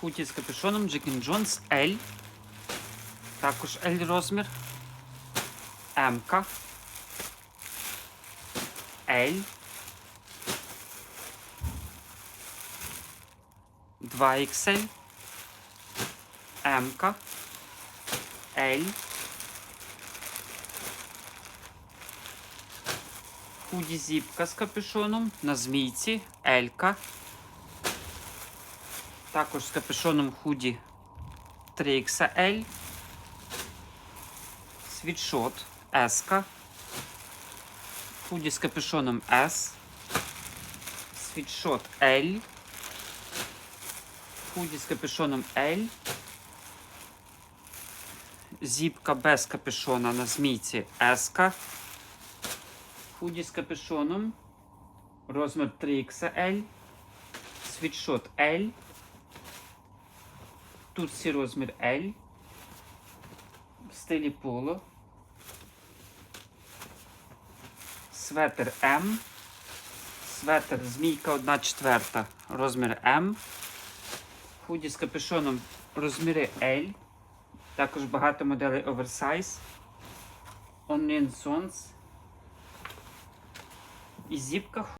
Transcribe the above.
Худі з капюшоном Jack Jones L. Також L розмір. М. L. 2XL. М. L. Худі зіпка з капюшоном на змійці Елька. Також з капюшоном худі 3XL. Світшот S. Худі з капюшоном S. Світшот L. Худі з капюшоном L. Зіпка без капюшона на змійці S. Худі з капюшоном. Розмір 3XL. Світшот L. Тут всі розмір L. В стилі поло. Светер М. Светер змійка 1 четверта. Розмір М. Худі з капюшоном розміри L. Також багато моделей оверсайз. Onion Sons. І зіпка